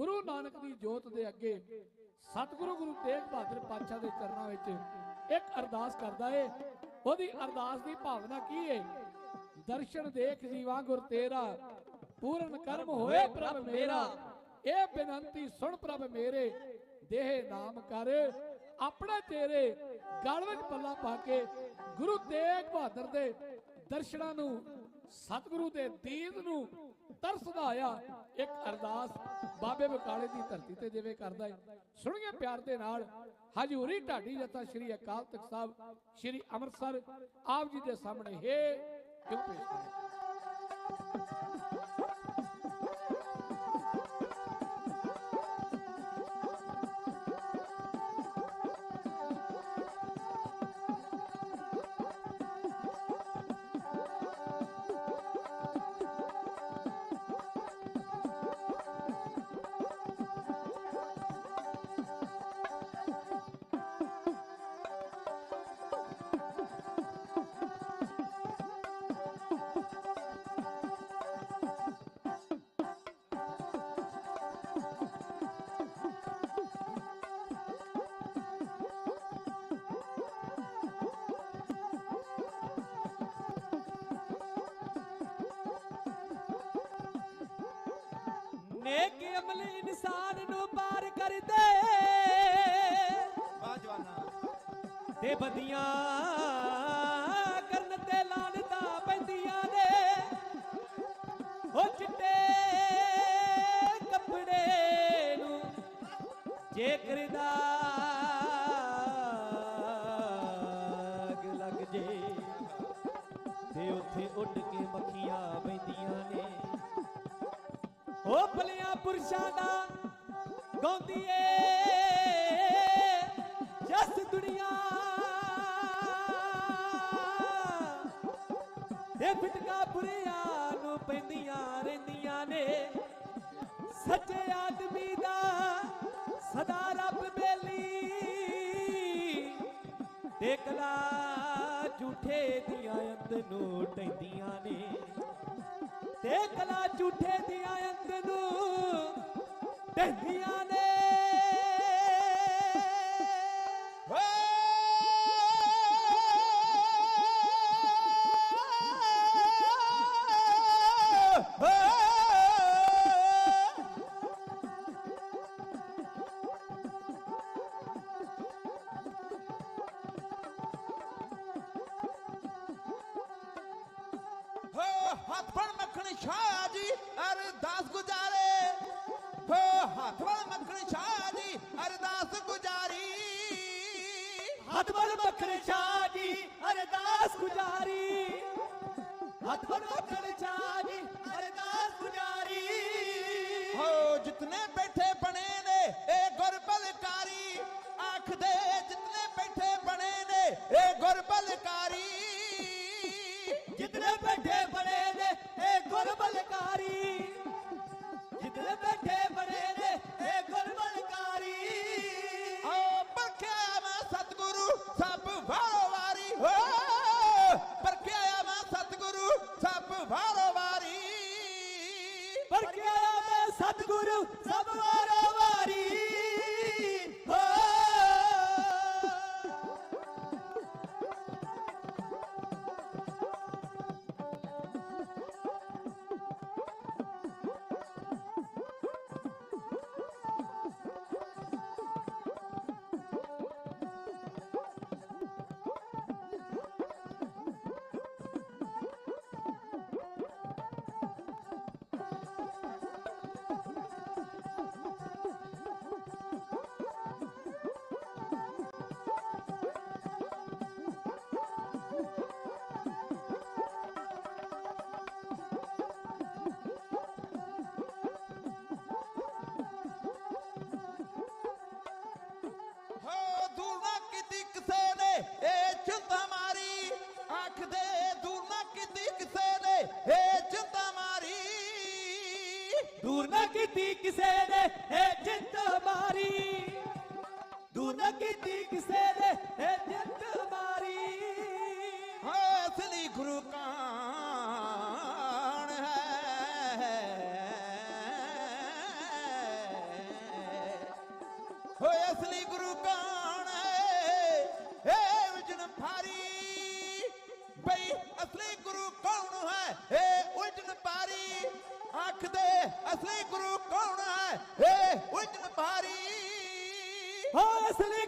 ਗੁਰੂ ਨਾਨਕ ਦੀ ਜੋਤ ਦੇ ਅੱਗੇ ਸਤਿਗੁਰੂ ਗੁਰੂ ਤੇਗ ਬਹਾਦਰ ਪਾਤਸ਼ਾਹ ਦੇ ਚਰਨਾਂ ਵਿੱਚ ਇੱਕ ਅਰਦਾਸ ਕਰਦਾ ਏ। ਉਹਦੀ ਅਰਦਾਸ ਦੀ ਭਾਵਨਾ ਕੀ ਏ? ਦਰਸ਼ਨ ਦੇਖ ਜੀਵਾ ਗੁਰ ਤੇਰਾ ਪੂਰਨ ਕਰਮ ਹੋਏ ਪ੍ਰਭ ਮੇਰਾ। ਇਹ ਬੇਨੰਤੀ ਸੁਣ ਪ੍ਰਭ ਮੇਰੇ। ਦੇਹ ਨਾਮ ਕਰ, ਆਪਣੇ ਤੇਰੇ ਗਲ ਵਿੱਚ ਪੱਲਾ ਪਾ ਕੇ ਗੁਰੂ ਤੇਗ ਬਹਾਦਰ ਦੇ ਦਰਸ਼ਨਾਂ ਨੂੰ, ਸਤਿਗੁਰੂ ਦੇ ਦੀਦ ਨੂੰ ਤਰਸਦਾ ਆਇਆ। ਇੱਕ ਅਰਦਾਸ ਬਾਬੇ ਬਕਾਲੇ ਦੀ ਧਰਤੀ ਤੇ ਜਿਵੇਂ ਕਰਦਾ ਹੈ ਸੁਣੀਏ ਪਿਆਰ ਦੇ ਨਾਲ, ਹਜੂਰੀ ਢਾਡੀ ਜੱਤਾ ਸ਼੍ਰੀ ਅਕਾਲ ਤਖਤ ਸਾਹਿਬ, ਸ਼੍ਰੀ ਅੰਮ੍ਰਿਤਸਰ, ਆਪ ਜੀ ਦੇ ਸਾਹਮਣੇ ਹੈ, ਕਿਉਂ ਪੇਸ਼ ਕਰੇ ਨੇਕ ਅਮਲ ਇਨਸਾਨ ਨੂੰ ਪਾਰ ਕਰਦੇ ਵਾਹ ਜਵਾਨਾ। ਤੇ ਬਦੀਆਂ ਕਰਨ ਤੇ ਲਾਨਤਾ ਪੈਂਦੀਆਂ ਨੇ। ਉਹ ਚਿੱਟੇ ਕੱਪੜੇ ਨੂੰ ਜੇ ਕਰਦਾ ਲੱਗ ਜੇ ਤੇ ਉੱਥੇ ਉੱਡ ਕੇ ਮੱਖੀਆਂ ਬੈਂਦੀਆਂ ਨੇ। ਉਹ ਭਲਿਆ ਪੁਰਸ਼ਾਂ ਦਾ ਗਾਉਂਦੀ ਏ। ਜਸ ਦੁਨੀਆ। ਇਹ ਫਿਟਕਾ ਬੁਰਿਆਂ ਨੂੰ ਪੈਂਦੀਆਂ ਰਹਿੰਦੀਆਂ ਨੇ। ਸੱਚੇ ਆਦਮੀ ਦਾ ਸਦਾ ਰੱਬ ਬੇਲੀ। ਦੇਖਲਾ ਝੂਠੇ ਦੀਆਂ ਅੰਤ ਨੂੰ ਟੈਂਦੀਆਂ ਨੇ। ਤੇ ਕਲਾ ਝੂਠੇ ਦੀਆਂ ਅੰਤ ਨੂੰ ਟਹਿੰਦੀਆਂ ਨੇ ਹੋ ਹੱਥ ਮੱਖਣ ਸ਼ਾਹ ਜੀ, ਅਰਦਾਸ ਗੁਜ਼ਾਰੀ। ਹੱਥ ਵੱਲ ਮੱਖਣ ਸ਼ਾਹ ਜੀ, ਅਰਦਾਸ ਗੁਜ਼ਾਰੀ। ਹੱਥ ਵੱਲ ਮੱਖਣ ਸ਼ਾਹ ਜੀ ਕਿਸੇ ਦੇ ਹੈ ਜਿੱਤ ਮਾਰੀ। ਦੂਦ ਕੀਤੀ ਕਿਸੇ ਦੇ ਹੈ ਜਿੱਤ ਮਾਰੀ। ਹਾਸਲੀ ਗੁਰੂ ਕਾਣ ਹੈ। ਹੋਏ ਅਸਲੀ ਗੁਰੂ ਕਾਣ ਹੈ। ਏ ਵਿਚਨ ਭਾਰੀ। ਬਈ ਅਸਲੀ ਗੁਰੂ ਕੌਣ ਹੈ? ਏ ਉਲਟਨ ਪਾਰੀ ਆਖਦੇ ਅਸਲੀ ਗੁਰੂ ਹੋ ਅਸਲੀ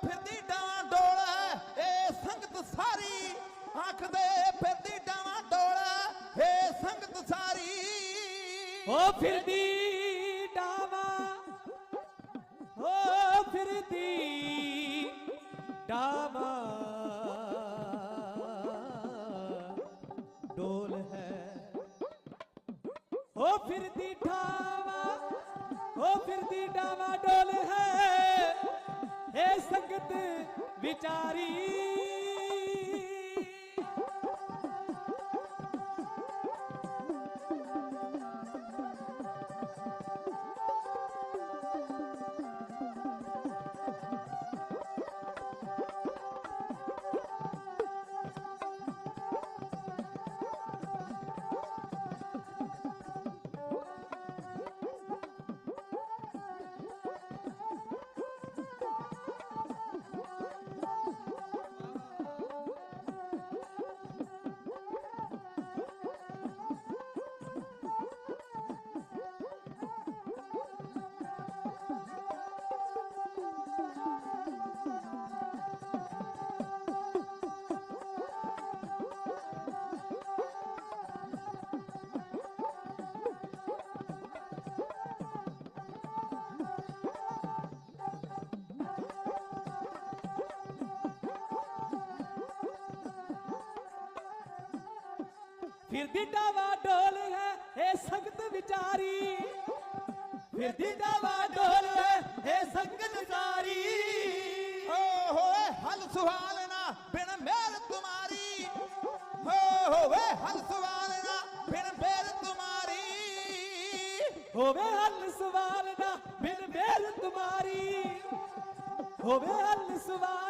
ਫਿਰਦੀ ਡਾਵਾਂ ਡੋਲ ਏ ਸੰਗਤ ਸਾਰੀ ਆਖਦੇ ਫਿਰਦੀ ਡਾਵਾਂ ਡੋਲ ਏ ਸੰਗਤ ਸਾਰੀ। ਓ ਫਿਰਦੀ ਡਾਵਾ ਹੋ ਫਿਰਦੀ ਡਾਵਾ। ਡੋਲ ਹੈ। ਹੋ ਫਿਰਦੀ ਡਾਵਾ ਵਿਚਾਰੀ ਫਿਰਦੀ ਡਾਵਾ ਡੋਲ ਹੈ ਇਹ ਸੰਗਤ ਵਿਚਾਰੀ। ਫਿਰਦੀ ਡਾਵਾ ਡੋਲ ਹੈ ਇਹ ਸੰਗਤ ਸਾਰੀ ਓ ਹੋਏ ਹਲ ਸੁਹਾਲ ਨਾ ਬਿਨ ਮੇਰ ਤੁਮਾਰੀ ਹੋ ਹੋਵੇ ਹਲ ਸੁਹਾਲ ਨਾ ਬਿਨ ਮੇਰ ਤੁਮਾਰੀ ਹੋਵੇ ਹੱਲ ਸਵਾਲ ਦਾ ਬਿਨ ਮੇਰ ਤੁਮਾਰੀ ਹੋਵੇ ਹੱਲ ਸਵਾਲ